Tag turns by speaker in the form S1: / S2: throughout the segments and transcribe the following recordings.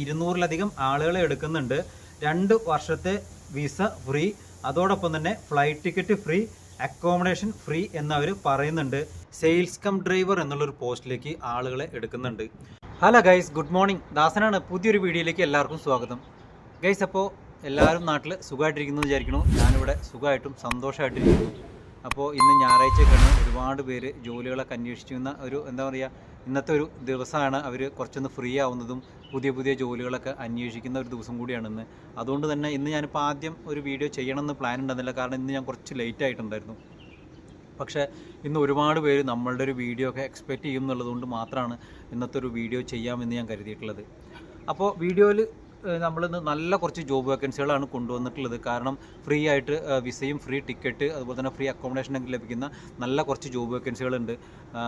S1: ഇരുന്നൂറിലധികം ആളുകളെ എടുക്കുന്നുണ്ട്. രണ്ട് വർഷത്തെ വിസ ഫ്രീ. അതോടൊപ്പം തന്നെ flight ticket free accommodation free എന്നവർ പറയുന്നുണ്ട്. സെയിൽസ് കം ഡ്രൈവർ എന്നുള്ളൊരു പോസ്റ്റിലേക്ക് ആളുകളെ എടുക്കുന്നുണ്ട്. Hello guys good morning. ദാസനാണ് പുതിയൊരു വീഡിയോയിലേക്ക് എല്ലാവർക്കും സ്വാഗതം. ഗൈസ് അപ്പോൾ എല്ലാവരും നാട്ടിൽ സുഖമായിട്ടിരിക്കുന്നു വിചാരിക്കുന്നു. ഞാനിവിടെ സുഖമായിട്ടും സന്തോഷമായിട്ടിരിക്കുന്നു. അപ്പോൾ ഇന്ന് ഞായറാഴ്ചയൊക്കെയാണ് ഒരുപാട് പേര് ജോലികളൊക്കെ അന്വേഷിക്കുന്ന ഒരു എന്താ പറയുക ഇന്നത്തെ ഒരു ദിവസമാണ് അവർ കുറച്ചൊന്ന് ഫ്രീ ആവുന്നതും പുതിയ പുതിയ ജോലികളൊക്കെ അന്വേഷിക്കുന്ന ഒരു ദിവസം കൂടിയാണ് ഇന്ന്. അതുകൊണ്ട് തന്നെ ഇന്ന് ഞാനിപ്പോൾ ആദ്യം ഒരു വീഡിയോ ചെയ്യണമെന്ന് പ്ലാൻ ഉണ്ടെന്നില്ല കാരണം ഇന്ന് ഞാൻ കുറച്ച് ലേറ്റ് ആയിട്ടുണ്ടായിരുന്നു. പക്ഷേ ഇന്ന് ഒരുപാട് പേര് നമ്മളുടെ ഒരു വീഡിയോ ഒക്കെ എക്സ്പെക്റ്റ് ചെയ്യും എന്നുള്ളതുകൊണ്ട് മാത്രമാണ് ഇന്നത്തെ ഒരു വീഡിയോ ചെയ്യാമെന്ന് ഞാൻ കരുതിയിട്ടുള്ളത്. അപ്പോൾ വീഡിയോയിൽ നമ്മളിന്ന് നല്ല കുറച്ച് ജോബ് വേക്കൻസികളാണ് കൊണ്ടുവന്നിട്ടുള്ളത്. കാരണം ഫ്രീ ആയിട്ട് വിസയും ഫ്രീ ടിക്കറ്റ് അതുപോലെ തന്നെ ഫ്രീ അക്കോമഡേഷനൊക്കെ ലഭിക്കുന്ന നല്ല കുറച്ച് ജോബ് വേക്കൻസികളുണ്ട്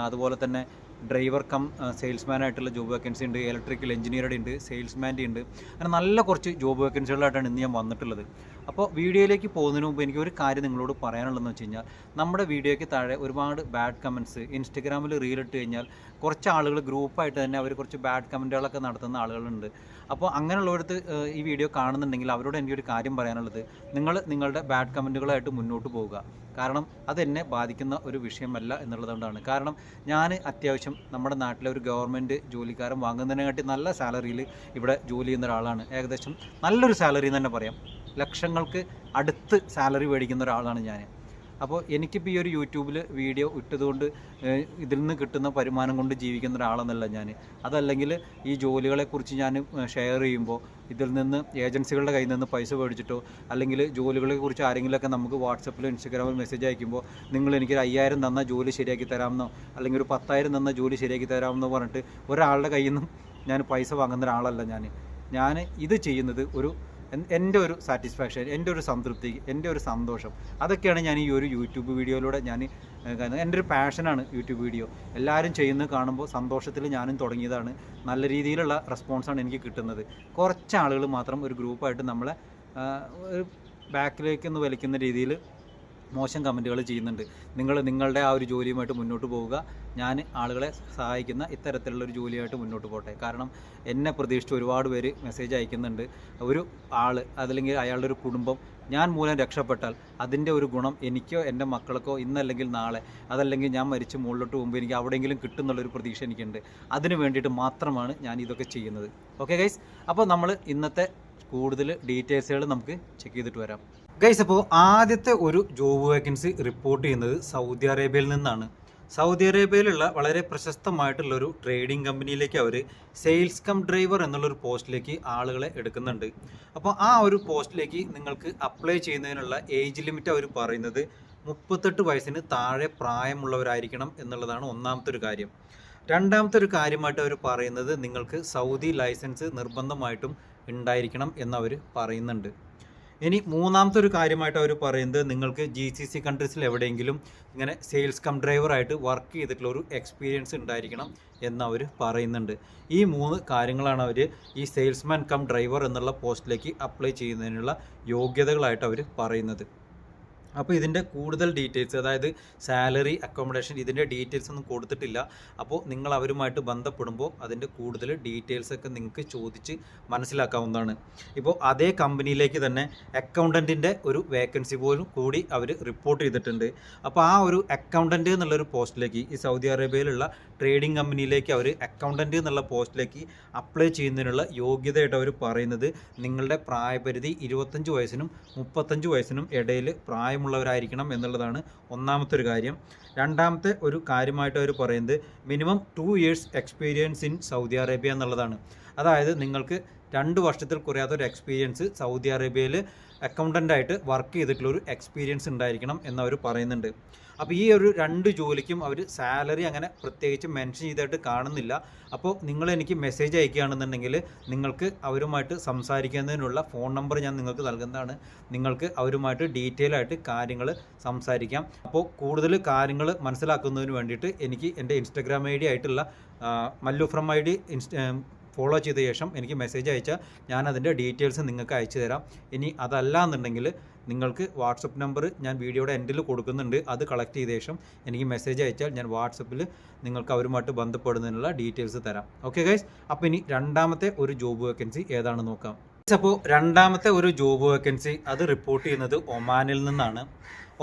S1: അതുപോലെ തന്നെ ഡ്രൈവർ കം സെയിൽസ്മാൻ ആയിട്ടുള്ള ജോബ് വേക്കൻസി ഉണ്ട്. ഇലക്ട്രിക്കൽ എഞ്ചിനീയറുടെ ഉണ്ട് സെയിൽസ്മാന്റെ ഉണ്ട്. അങ്ങനെ നല്ല കുറച്ച് ജോബ് വേക്കൻസികളായിട്ടാണ് ഇന്ന് ഞാൻ വന്നിട്ടുള്ളത്. അപ്പോൾ വീഡിയോയിലേക്ക് പോകുന്നതിന് മുമ്പ് എനിക്ക് ഒരു കാര്യം നിങ്ങളോട് പറയാനുള്ളതെന്ന് വെച്ച് കഴിഞ്ഞാൽ നമ്മുടെ വീഡിയോയ്ക്ക് താഴെ ഒരുപാട് ബാഡ് കമന്റ്സ് ഇൻസ്റ്റഗ്രാമിൽ റീൽ ഇട്ട് കഴിഞ്ഞാൽ കുറച്ച് ആളുകൾ ഗ്രൂപ്പായിട്ട് തന്നെ അവർ കുറച്ച് ബാഡ് കമന്റുകളൊക്കെ നടത്തുന്ന ആളുകളുണ്ട്. അപ്പോൾ അങ്ങനെയുള്ളവർക്ക് ഈ വീഡിയോ കാണുന്നുണ്ടെങ്കിൽ അവരോട് എനിക്കൊരു കാര്യം പറയാനുള്ളത്. നിങ്ങൾ നിങ്ങളുടെ ബാഡ് കമന്റുകളായിട്ട് മുന്നോട്ട് പോവുക. കാരണം അതെന്നെ ബാധിക്കുന്ന ഒരു വിഷയമല്ല എന്നുള്ളതുകൊണ്ടാണ്. കാരണം ഞാൻ അത്യാവശ്യം നമ്മുടെ നാട്ടിലെ ഒരു ഗവൺമെന്റ് ജോലിക്കാരൻ വാങ്ങുന്നതിനെക്കാട്ടി നല്ല സാലറിയിൽ ഇവിടെ ജോലി ചെയ്യുന്ന ഒരാളാണ്. ഏകദേശം നല്ലൊരു സാലറി എന്ന് തന്നെ പറയാം. ലക്ഷങ്ങൾക്ക് അടുത്ത് സാലറി മേടിക്കുന്ന ഒരാളാണ് ഞാൻ. അപ്പോൾ എനിക്കിപ്പോൾ ഈ ഒരു യൂട്യൂബിൽ വീഡിയോ ഇട്ടതുകൊണ്ട് ഇതിൽ നിന്ന് കിട്ടുന്ന വരുമാനം കൊണ്ട് ജീവിക്കുന്ന ഒരാളെന്നല്ല ഞാൻ. അതല്ലെങ്കിൽ ഈ ജോലികളെക്കുറിച്ച് ഞാൻ ഷെയർ ചെയ്യുമ്പോൾ ഇതിൽ നിന്ന് ഏജൻസികളുടെ കയ്യിൽ നിന്ന് പൈസ മേടിച്ചിട്ടോ അല്ലെങ്കിൽ ജോലികളെക്കുറിച്ച് ആരെങ്കിലുമൊക്കെ നമുക്ക് വാട്സപ്പിലോ ഇൻസ്റ്റഗ്രാമിൽ മെസ്സേജ് അയക്കുമ്പോൾ നിങ്ങൾ എനിക്കൊരു അയ്യായിരം തന്ന ജോലി ശരിയാക്കി തരാമെന്നോ അല്ലെങ്കിൽ ഒരു പത്തായിരം തന്ന ജോലി ശരിയാക്കി തരാമെന്നോ പറഞ്ഞിട്ട് ഒരാളുടെ കയ്യിൽ നിന്നും ഞാൻ പൈസ വാങ്ങുന്ന ഒരാളല്ല ഞാൻ. ഞാൻ ഇത് ചെയ്യുന്നത് ഒരു എന്റെ ഒരു സാറ്റിസ്ഫാക്ഷൻ എന്റെ ഒരു സംതൃപ്തി എന്റെ ഒരു സന്തോഷം. അതൊക്കെയാണ് ഞാൻ ഈ ഒരു യൂട്യൂബ് വീഡിയോയിലൂടെ ഞാൻ. എന്റെ ഒരു പാഷനാണ് യൂട്യൂബ് വീഡിയോ എല്ലാവരും ചെയ്യുന്നത് കാണുമ്പോൾ സന്തോഷത്തിൽ ഞാനും തുടങ്ങിയതാണ്. നല്ല രീതിയിലുള്ള റെസ്പോൺസാണ് എനിക്ക് കിട്ടുന്നത്. കുറച്ച് ആളുകൾ മാത്രം ഒരു ഗ്രൂപ്പായിട്ട് നമ്മളെ ഒരു ബാക്കിലേക്ക് ഒന്ന് വലിക്കുന്ന രീതിയിൽ മോശം കമന്റുകൾ ചെയ്യുന്നുണ്ട്. നിങ്ങൾ നിങ്ങളുടെ ആ ഒരു ജോലിയുമായിട്ട് മുന്നോട്ട് പോവുക. ഞാൻ ആളുകളെ സഹായിക്കുന്ന ഇത്തരത്തിലുള്ള ഒരു ജോലിയായിട്ട് മുന്നോട്ട് പോട്ടെ. കാരണം എന്നെ പ്രതീക്ഷിച്ച് ഒരുപാട് പേര് മെസ്സേജ് അയക്കുന്നുണ്ട്. ഒരു ആൾ അതല്ലെങ്കിൽ അയാളുടെ ഒരു കുടുംബം ഞാൻ മൂലം രക്ഷപ്പെട്ടാൽ അതിന്റെ ഒരു ഗുണം എനിക്കോ എന്റെ മക്കൾക്കോ ഇന്നല്ലെങ്കിൽ നാളെ അതല്ലെങ്കിൽ ഞാൻ മരിച്ച് മുകളിലോട്ട് പോകുമ്പോൾ എനിക്ക് അവിടെയെങ്കിലും കിട്ടുന്നുള്ളൊരു പ്രതീക്ഷ എനിക്കുണ്ട്. അതിന് വേണ്ടിയിട്ട് മാത്രമാണ് ഞാൻ ഇതൊക്കെ ചെയ്യുന്നത്. ഓക്കെ ഗൈസ് അപ്പോൾ നമ്മൾ ഇന്നത്തെ കൂടുതൽ ഡീറ്റെയിൽസുകൾ നമുക്ക് ചെക്ക് ചെയ്തിട്ട് വരാം. ഗൈസ് അപ്പോൾ ആദ്യത്തെ ഒരു ജോബ് വേക്കൻസി റിപ്പോർട്ട് ചെയ്യുന്നത് സൗദി അറേബ്യയിൽ നിന്നാണ്. സൗദി അറേബ്യയിലുള്ള വളരെ പ്രശസ്തമായിട്ടുള്ള ഒരു ട്രേഡിംഗ് കമ്പനിയിലേക്ക് അവർ സെയിൽസ് കം ഡ്രൈവർ എന്നുള്ളൊരു പോസ്റ്റിലേക്ക് ആളുകളെ എടുക്കുന്നുണ്ട്. അപ്പോൾ ആ ഒരു പോസ്റ്റിലേക്ക് നിങ്ങൾക്ക് അപ്ലൈ ചെയ്യുന്നതിനുള്ള ഏജ് ലിമിറ്റ് അവർ പറയുന്നത് മുപ്പത്തെട്ട് വയസ്സിന് താഴെ പ്രായമുള്ളവരായിരിക്കണം എന്നുള്ളതാണ് ഒന്നാമത്തെ ഒരു കാര്യം. രണ്ടാമത്തെ ഒരു കാര്യമായിട്ട് അവർ പറയുന്നത് നിങ്ങൾക്ക് സൗദി ലൈസൻസ് നിർബന്ധമായിട്ടും ഉണ്ടായിരിക്കണം എന്നവർ പറയുന്നുണ്ട്. ഇനി മൂന്നാമത്തെ ഒരു കാര്യമായിട്ട് അവർ പറയുന്നത് നിങ്ങൾക്ക് ജി സി സി കൺട്രീസിൽ എവിടെയെങ്കിലും ഇങ്ങനെ സെയിൽസ് കം ഡ്രൈവറായിട്ട് വർക്ക് ചെയ്തിട്ടുള്ള ഒരു എക്സ്പീരിയൻസ് ഉണ്ടായിരിക്കണം എന്ന് അവർ പറയുന്നുണ്ട്. ഈ മൂന്ന് കാര്യങ്ങളാണ് അവർ ഈ സെയിൽസ്മാൻ കം ഡ്രൈവർ എന്നുള്ള പോസ്റ്റിലേക്ക് അപ്ലൈ ചെയ്യുന്നതിനുള്ള യോഗ്യതകളായിട്ട് അവർ പറയുന്നത്. അപ്പോൾ ഇതിന്റെ കൂടുതൽ ഡീറ്റെയിൽസ് അതായത് സാലറി അക്കോമഡേഷൻ ഇതിന്റെ ഡീറ്റെയിൽസ് ഒന്നും കൊടുത്തിട്ടില്ല. അപ്പോൾ നിങ്ങൾ അവരുമായിട്ട് ബന്ധപ്പെടുമ്പോൾ അതിന്റെ കൂടുതൽ ഡീറ്റെയിൽസ് ഒക്കെ നിങ്ങൾക്ക് ചോദിച്ച് മനസ്സിലാക്കാവുന്നതാണ്. ഇപ്പോൾ അതേ കമ്പനിയിലേക്ക് തന്നെ അക്കൗണ്ടന്റിന്റെ ഒരു വേക്കൻസി പോലും കൂടി അവർ റിപ്പോർട്ട് ചെയ്തിട്ടുണ്ട്. അപ്പോൾ ആ ഒരു അക്കൗണ്ടന്റ് എന്നുള്ളൊരു പോസ്റ്റിലേക്ക് ഈ സൗദി അറേബ്യയിലുള്ള ട്രേഡിംഗ് കമ്പനിയിലേക്ക് അവർ അക്കൗണ്ടന്റ് എന്നുള്ള പോസ്റ്റിലേക്ക് അപ്ലൈ ചെയ്യുന്നതിനുള്ള യോഗ്യതയായിട്ട് അവർ പറയുന്നത് നിങ്ങളുടെ പ്രായപരിധി ഇരുപത്തഞ്ച് വയസ്സിനും മുപ്പത്തഞ്ച് വയസ്സിനും ഇടയിൽ പ്രായമുള്ളവരായിരിക്കണം എന്നുള്ളതാണ് ഒന്നാമത്തെ ഒരു കാര്യം. രണ്ടാമത്തെ ഒരു കാര്യമായിട്ട് അവർ പറയുന്നത് minimum two years experience in Saudi Arabia എന്നുള്ളതാണ്. അതായത് നിങ്ങൾക്ക് രണ്ട് വർഷത്തിൽ കുറയാത്ത ഒരു എക്സ്പീരിയൻസ് സൗദി അറേബ്യയിൽ അക്കൗണ്ടന്റായിട്ട് വർക്ക് ചെയ്തിട്ടുള്ള ഒരു എക്സ്പീരിയൻസ് ഉണ്ടായിരിക്കണം എന്നവർ പറയുന്നുണ്ട്. അപ്പോൾ ഈ ഒരു രണ്ട് ജോലിക്കും അവർ സാലറി അങ്ങനെ പ്രത്യേകിച്ച് മെൻഷൻ ചെയ്തായിട്ട് കാണുന്നില്ല. അപ്പോൾ നിങ്ങൾ എനിക്ക് മെസ്സേജ് അയക്കുകയാണെന്നുണ്ടെങ്കിൽ നിങ്ങൾക്ക് അവരുമായിട്ട് സംസാരിക്കുന്നതിനുള്ള ഫോൺ നമ്പർ ഞാൻ നിങ്ങൾക്ക് നൽകുന്നതാണ്. നിങ്ങൾക്ക് അവരുമായിട്ട് ഡീറ്റെയിൽ ആയിട്ട് കാര്യങ്ങൾ സംസാരിക്കാം. അപ്പോൾ കൂടുതൽ കാര്യങ്ങൾ മനസ്സിലാക്കുന്നതിന് വേണ്ടിയിട്ട് എനിക്ക് എന്റെ ഇൻസ്റ്റഗ്രാം ഐ ഡി ആയിട്ടുള്ള Mallu from I D Insta follow ചെയ്ത ശേഷം എനിക്ക് മെസ്സേജ് അയച്ചാൽ ഞാൻ അതിന്റെ ഡീറ്റെയിൽസ് നിങ്ങൾക്ക് അയച്ചു തരാം. ഇനി അതല്ല എന്നുണ്ടെങ്കിൽ നിങ്ങൾക്ക് വാട്സപ്പ് നമ്പർ ഞാൻ വീഡിയോയുടെ എൻഡിൽ കൊടുക്കുന്നുണ്ട്. അത് കളക്ട് ചെയ്ത ശേഷം എനിക്ക് മെസ്സേജ് അയച്ചാൽ ഞാൻ വാട്സപ്പിൽ നിങ്ങൾക്ക് അവരുമായിട്ട് ബന്ധപ്പെടുന്നതിനുള്ള ഡീറ്റെയിൽസ് തരാം. ഓക്കെ ഗൈസ് അപ്പോൾ ഇനി രണ്ടാമത്തെ ഒരു ജോബ് വേക്കൻസി ഏതാണ് നോക്കാം. അപ്പോൾ രണ്ടാമത്തെ ഒരു ജോബ് വേക്കൻസി അത് റിപ്പോർട്ട് ചെയ്യുന്നത് ഒമാനിൽ നിന്നാണ്.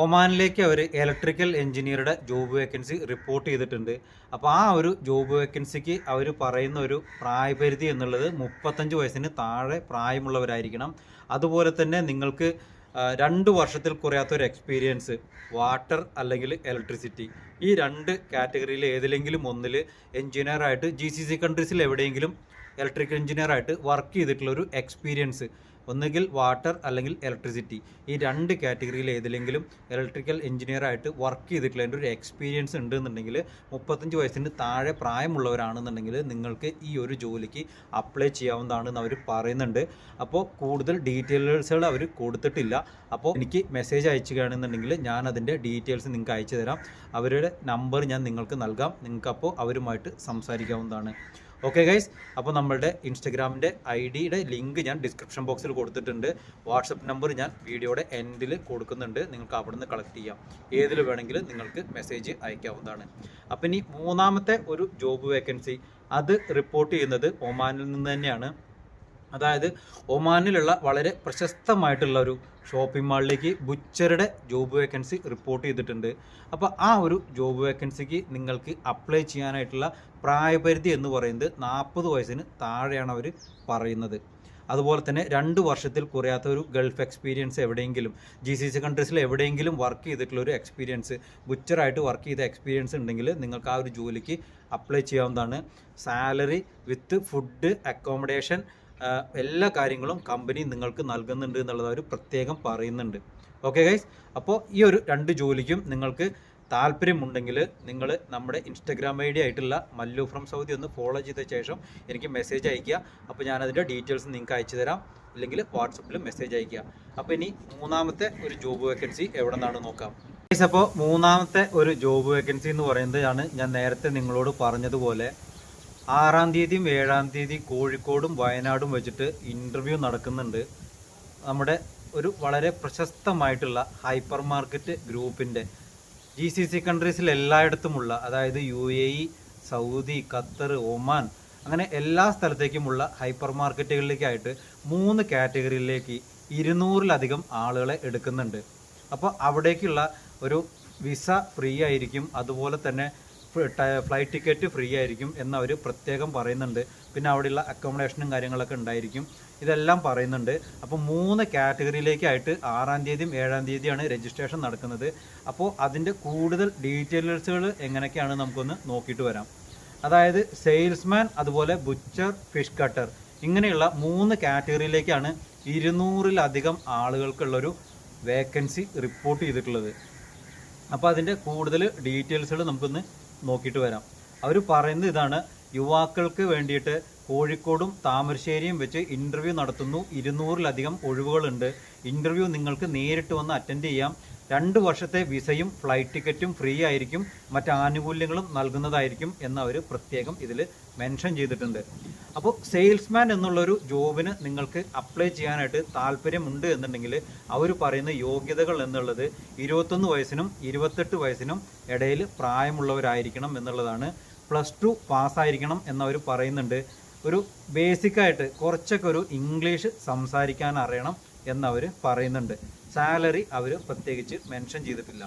S1: ഒമാനിലേക്ക് അവർ ഇലക്ട്രിക്കൽ എഞ്ചിനീയറുടെ ജോബ് വേക്കൻസി റിപ്പോർട്ട് ചെയ്തിട്ടുണ്ട്. അപ്പോൾ ആ ഒരു ജോബ് വേക്കൻസിക്ക് അവർ പറയുന്ന ഒരു പ്രായപരിധി എന്നുള്ളത് മുപ്പത്തഞ്ച് വയസ്സിന് താഴെ പ്രായമുള്ളവരായിരിക്കണം. അതുപോലെ തന്നെ നിങ്ങൾക്ക് രണ്ട് വർഷത്തിൽ കുറയാത്ത ഒരു എക്സ്പീരിയൻസ് വാട്ടർ അല്ലെങ്കിൽ ഇലക്ട്രിസിറ്റി ഈ രണ്ട് കാറ്റഗറിയിൽ ഏതിലെങ്കിലും ഒന്നിൽ എഞ്ചിനീയറായിട്ട് ജി സി സി കൺട്രീസിൽ എവിടെയെങ്കിലും ഇലക്ട്രിക്കൽ എഞ്ചിനീയറായിട്ട് വർക്ക് ചെയ്തിട്ടുള്ള ഒരു എക്സ്പീരിയൻസ് ഒന്നുകിൽ വാട്ടർ അല്ലെങ്കിൽ ഇലക്ട്രിസിറ്റി ഈ രണ്ട് കാറ്റഗറിയിൽ ഏതിലെങ്കിലും ഇലക്ട്രിക്കൽ എഞ്ചിനീയർ ആയിട്ട് വർക്ക് ചെയ്തിട്ടുള്ളതിന്റെ ഒരു എക്സ്പീരിയൻസ് ഉണ്ടെന്നുണ്ടെങ്കിൽ മുപ്പത്തഞ്ച് വയസ്സിന് താഴെ പ്രായമുള്ളവരാണെന്നുണ്ടെങ്കിൽ നിങ്ങൾക്ക് ഈ ഒരു ജോലിക്ക് അപ്ലൈ ചെയ്യാവുന്നതാണെന്ന് അവർ പറയുന്നുണ്ട്. അപ്പോൾ കൂടുതൽ ഡീറ്റെയിൽസുകൾ അവർ കൊടുത്തിട്ടില്ല. അപ്പോൾ എനിക്ക് മെസ്സേജ് അയച്ചുകയാണെന്നുണ്ടെങ്കിൽ ഞാൻ അതിന്റെ ഡീറ്റെയിൽസ് നിങ്ങൾക്ക് അയച്ചു തരാം അവരുടെ നമ്പർ ഞാൻ നിങ്ങൾക്ക് നൽകാം. നിങ്ങൾക്ക് അപ്പോൾ അവരുമായിട്ട് സംസാരിക്കാവുന്നതാണ്. ഓക്കെ ഗൈസ് അപ്പോൾ നമ്മളുടെ ഇൻസ്റ്റഗ്രാമിന്റെ ഐ ഡിയുടെ ലിങ്ക് ഞാൻ ഡിസ്ക്രിപ്ഷൻ ബോക്സിൽ കൊടുത്തിട്ടുണ്ട്. വാട്സപ്പ് നമ്പർ ഞാൻ വീഡിയോയുടെ എൻഡിൽ കൊടുക്കുന്നുണ്ട്. നിങ്ങൾക്ക് അവിടെ നിന്ന് കളക്ട് ചെയ്യാം. ഏതിൽ വേണമെങ്കിലും നിങ്ങൾക്ക് മെസ്സേജ് അയക്കാവുന്നതാണ്. അപ്പം ഇനി മൂന്നാമത്തെ ഒരു ജോബ് വേക്കൻസി അത് റിപ്പോർട്ട് ചെയ്യുന്നത് ഒമാനിൽ നിന്ന് തന്നെയാണ്. അതായത് ഒമാനിലുള്ള വളരെ പ്രശസ്തമായിട്ടുള്ള ഒരു ഷോപ്പിംഗ് മാളിലേക്ക് ബുച്ചറുടെ ജോബ് വേക്കൻസി റിപ്പോർട്ട് ചെയ്തിട്ടുണ്ട്. അപ്പോൾ ആ ഒരു ജോബ് വേക്കൻസിക്ക് നിങ്ങൾക്ക് അപ്ലൈ ചെയ്യാനായിട്ടുള്ള പ്രായപരിധി എന്ന് പറയുന്നത് നാൽപ്പത് വയസ്സിന് താഴെയാണ് അവർ പറയുന്നത്. അതുപോലെ തന്നെ രണ്ട് വർഷത്തിൽ കുറയാത്ത ഒരു ഗൾഫ് എക്സ്പീരിയൻസ് എവിടെയെങ്കിലും ജി സി സി കൺട്രീസിൽ എവിടെയെങ്കിലും വർക്ക് ചെയ്തിട്ടുള്ള ഒരു എക്സ്പീരിയൻസ് ബുച്ചറായിട്ട് വർക്ക് ചെയ്ത എക്സ്പീരിയൻസ് ഉണ്ടെങ്കിൽ നിങ്ങൾക്ക് ആ ഒരു ജോലിക്ക് അപ്ലൈ ചെയ്യാവുന്നതാണ്. സാലറി വിത്ത് ഫുഡ് അക്കോമഡേഷൻ എല്ലാ കാര്യങ്ങളും കമ്പനി നിങ്ങൾക്ക് നൽകുന്നുണ്ട് എന്നുള്ളത് അവർ പ്രത്യേകം പറയുന്നുണ്ട്. ഓക്കെ ഗൈസ് അപ്പോൾ ഈ ഒരു രണ്ട് ജോലിക്കും നിങ്ങൾക്ക് താല്പര്യമുണ്ടെങ്കിൽ നിങ്ങൾ നമ്മുടെ ഇൻസ്റ്റഗ്രാം ഐ ഡി ആയിട്ടുള്ള മല്ലു ഫ്രം സൗദി ഒന്ന് ഫോളോ ചെയ്ത ശേഷം എനിക്ക് മെസ്സേജ് അയയ്ക്കുക. അപ്പോൾ ഞാനതിന്റെ ഡീറ്റെയിൽസ് നിങ്ങൾക്ക് അയച്ചു തരാം. അല്ലെങ്കിൽ വാട്സപ്പിൽ മെസ്സേജ് അയയ്ക്കുക. അപ്പോൾ ഇനി മൂന്നാമത്തെ ഒരു ജോബ് വേക്കൻസി എവിടെ നിന്നാണ് നോക്കാം. അപ്പോൾ മൂന്നാമത്തെ ഒരു ജോബ് വേക്കൻസി എന്ന് പറയുന്നതാണ് ഞാൻ നേരത്തെ നിങ്ങളോട് പറഞ്ഞതുപോലെ ആറാം തീയതിയും ഏഴാം തീയതി കോഴിക്കോടും വയനാടും വെച്ചിട്ട് ഇന്റർവ്യൂ നടക്കുന്നുണ്ട്. നമ്മുടെ ഒരു വളരെ പ്രശസ്തമായിട്ടുള്ള ഹൈപ്പർ മാർക്കറ്റ് ഗ്രൂപ്പിന്റെ ജി സി സി കൺട്രീസിൽ എല്ലായിടത്തുമുള്ള അതായത് U A E Saudi Qatar Oman അങ്ങനെ എല്ലാ സ്ഥലത്തേക്കുമുള്ള ഹൈപ്പർ മാർക്കറ്റുകളിലേക്കായിട്ട് മൂന്ന് കാറ്റഗറിയിലേക്ക് ഇരുന്നൂറിലധികം ആളുകളെ എടുക്കുന്നുണ്ട്. അപ്പോൾ അവിടേക്കുള്ള ഒരു വിസ ഫ്രീ ആയിരിക്കും. അതുപോലെ തന്നെ ഫ്ലൈറ്റ് ടിക്കറ്റ് ഫ്രീ ആയിരിക്കും എന്ന് അവർ പ്രത്യേകം പറയുന്നുണ്ട്. പിന്നെ അവിടെയുള്ള അക്കോമഡേഷനും കാര്യങ്ങളൊക്കെ ഉണ്ടായിരിക്കും. ഇതെല്ലാം പറയുന്നുണ്ട്. അപ്പോൾ മൂന്ന് കാറ്റഗറിയിലേക്കായിട്ട് ആറാം തീയതിയും ഏഴാം തീയതിയാണ് രജിസ്ട്രേഷൻ നടക്കുന്നത്. അപ്പോൾ അതിന്റെ കൂടുതൽ ഡീറ്റെയിൽസുകൾ എങ്ങനെയൊക്കെയാണ് നമുക്കൊന്ന് നോക്കിയിട്ട് വരാം. അതായത് സെയിൽസ്മാൻ അതുപോലെ ബുച്ചർ ഫിഷ് കട്ടർ ഇങ്ങനെയുള്ള മൂന്ന് കാറ്റഗറിയിലേക്കാണ് ഇരുന്നൂറിലധികം ആളുകൾക്കുള്ളൊരു വേക്കൻസി റിപ്പോർട്ട് ചെയ്തിട്ടുള്ളത്. അപ്പോൾ അതിന്റെ കൂടുതൽ ഡീറ്റെയിൽസുകൾ നമുക്കൊന്ന് നോക്കിയിട്ട് വരാം. അവർ പറയുന്നത് ഇതാണ്. യുവാക്കൾക്ക് വേണ്ടിയിട്ട് കോഴിക്കോടും താമരശ്ശേരിയും വെച്ച് ഇന്റർവ്യൂ നടത്തുന്നു. ഇരുന്നൂറിലധികം ഒഴിവുകളുണ്ട്. ഇന്റർവ്യൂ നിങ്ങൾക്ക് നേരിട്ട് വന്ന് അറ്റൻഡ് ചെയ്യാം. രണ്ട് വർഷത്തെ വിസയും ഫ്ലൈറ്റ് ടിക്കറ്റും ഫ്രീ ആയിരിക്കും മറ്റ് ആനുകൂല്യങ്ങളും നൽകുന്നതായിരിക്കും എന്ന് അവർ പ്രത്യേകം ഇതിൽ മെൻഷൻ ചെയ്തിട്ടുണ്ട്. അപ്പോൾ സെയിൽസ്മാൻ എന്നുള്ളൊരു ജോബിന് നിങ്ങൾക്ക് അപ്ലൈ ചെയ്യാനായിട്ട് താല്പര്യമുണ്ട് എന്നുണ്ടെങ്കിൽ അവർ പറയുന്ന യോഗ്യതകൾ എന്നുള്ളത് ഇരുപത്തൊന്ന് വയസ്സിനും ഇരുപത്തെട്ട് വയസ്സിനും ഇടയിൽ പ്രായമുള്ളവരായിരിക്കണം എന്നുള്ളതാണ്. പ്ലസ് ടു പാസ്സായിരിക്കണം എന്നവർ പറയുന്നുണ്ട്. ഒരു ബേസിക്കായിട്ട് കുറച്ചൊക്കെ ഒരു ഇംഗ്ലീഷ് സംസാരിക്കാൻ അറിയണം എന്നവർ പറയുന്നുണ്ട്. സാലറി അവർ പ്രത്യേകിച്ച് മെൻഷൻ ചെയ്തിട്ടില്ല.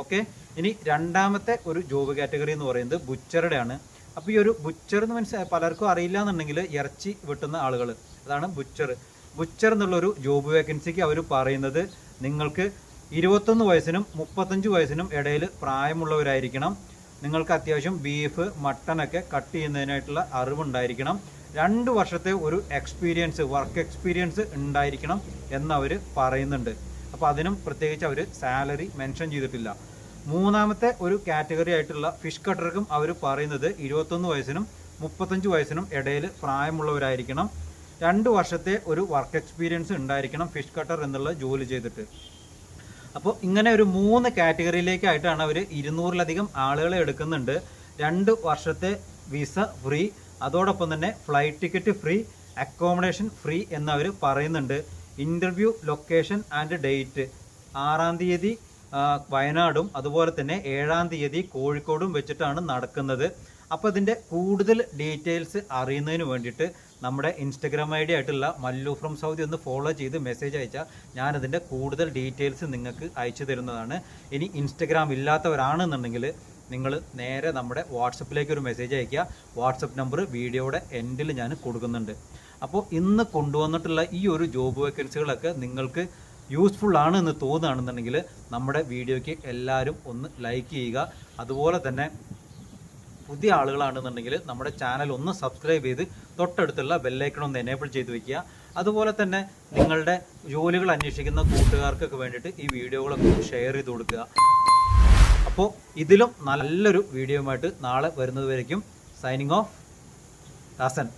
S1: ഓക്കെ? ഇനി രണ്ടാമത്തെ ഒരു ജോബ് കാറ്റഗറി എന്ന് പറയുന്നത് ബുച്ചറുടെ ആണ് അപ്പോൾ ഈ ഒരു ബുച്ചർ എന്ന് മനസ്സിലായി പലർക്കും അറിയില്ല എന്നുണ്ടെങ്കിൽ ഇറച്ചി വെട്ടുന്ന ആളുകൾ അതാണ് ബുച്ചർ. ബുച്ചർ എന്നുള്ളൊരു ജോബ് വേക്കൻസിക്ക് അവർ പറയുന്നത് നിങ്ങൾക്ക് ഇരുപത്തൊന്ന് വയസ്സിനും മുപ്പത്തഞ്ച് വയസ്സിനും ഇടയിൽ പ്രായമുള്ളവരായിരിക്കണം. നിങ്ങൾക്ക് അത്യാവശ്യം ബീഫ് മട്ടനൊക്കെ കട്ട് ചെയ്യുന്നതിനായിട്ടുള്ള അറിവുണ്ടായിരിക്കണം. രണ്ട് വർഷത്തെ ഒരു എക്സ്പീരിയൻസ് വർക്ക് എക്സ്പീരിയൻസ് ഉണ്ടായിരിക്കണം എന്നവർ പറയുന്നുണ്ട്. അപ്പോൾ അതിനും പ്രത്യേകിച്ച് അവർ സാലറി മെൻഷൻ ചെയ്തിട്ടില്ല. മൂന്നാമത്തെ ഒരു കാറ്റഗറി ആയിട്ടുള്ള ഫിഷ് കട്ടർക്കും അവർ പറയുന്നത് ഇരുപത്തൊന്ന് വയസ്സിനും മുപ്പത്തഞ്ച് വയസ്സിനും ഇടയിൽ പ്രായമുള്ളവരായിരിക്കണം. രണ്ട് വർഷത്തെ ഒരു വർക്ക് എക്സ്പീരിയൻസ് ഉണ്ടായിരിക്കണം ഫിഷ് കട്ടർ എന്നുള്ള ജോലി ചെയ്തിട്ട്. അപ്പോൾ ഇങ്ങനെ ഒരു മൂന്ന് കാറ്റഗറിയിലേക്കായിട്ടാണ് അവർ ഇരുന്നൂറിലധികം ആളുകളെ എടുക്കുന്നുണ്ട്. രണ്ട് വർഷത്തെ വിസ ഫ്രീ അതോടൊപ്പം തന്നെ flight ticket free accommodation free എന്നവർ പറയുന്നുണ്ട്. Interview location and date. ആറാം തീയതി വയനാടും അതുപോലെ തന്നെ ഏഴാം തീയതി കോഴിക്കോടും വെച്ചിട്ടാണ് നടക്കുന്നത്. അപ്പോൾ ഇതിന്റെ കൂടുതൽ ഡീറ്റെയിൽസ് അറിയുന്നതിന് വേണ്ടിയിട്ട് നമ്മുടെ ഇൻസ്റ്റഗ്രാം ഐ ഡി ആയിട്ടുള്ള മല്ലു ഫ്രം സൗദി ഒന്ന് ഫോളോ ചെയ്ത് മെസ്സേജ് അയച്ചാൽ ഞാനതിന്റെ കൂടുതൽ ഡീറ്റെയിൽസ് നിങ്ങൾക്ക് അയച്ചു തരുന്നതാണ്. ഇനി ഇൻസ്റ്റഗ്രാം ഇല്ലാത്തവരാണെന്നുണ്ടെങ്കിൽ നിങ്ങൾ നേരെ നമ്മുടെ വാട്സപ്പിലേക്ക് ഒരു മെസ്സേജ് അയയ്ക്കുക വാട്സപ്പ് നമ്പർ വീഡിയോയുടെ എൻഡിൽ ഞാൻ കൊടുക്കുന്നുണ്ട്. അപ്പോൾ ഇന്ന് കൊണ്ടുവന്നിട്ടുള്ള ഈ ഒരു ജോബ് വേക്കൻസികളൊക്കെ നിങ്ങൾക്ക് യൂസ്ഫുൾ ആണ് എന്ന് തോന്നുകയാണെന്നുണ്ടെങ്കിൽ നമ്മുടെ വീഡിയോയ്ക്ക് എല്ലാവരും ഒന്ന് ലൈക്ക് ചെയ്യുക. അതുപോലെ തന്നെ പുതിയ ആളുകളാണെന്നുണ്ടെങ്കിൽ നമ്മുടെ ചാനൽ ഒന്ന് സബ്സ്ക്രൈബ് ചെയ്ത് തൊട്ടടുത്തുള്ള ബെല്ലൈക്കൺ ഒന്ന് എനേബിൾ ചെയ്ത് വെക്കുക. അതുപോലെ തന്നെ നിങ്ങളുടെ ജോലികൾ അന്വേഷിക്കുന്ന കൂട്ടുകാർക്കൊക്കെ വേണ്ടിയിട്ട് ഈ വീഡിയോകളൊക്കെ ഷെയർ ചെയ്ത് കൊടുക്കുക. അപ്പോൾ ഇതിലും നല്ലൊരു വീഡിയോയുമായിട്ട് നാളെ വരുന്നതുവരേക്കും സൈനിങ് ഓഫ് ദാസൻ.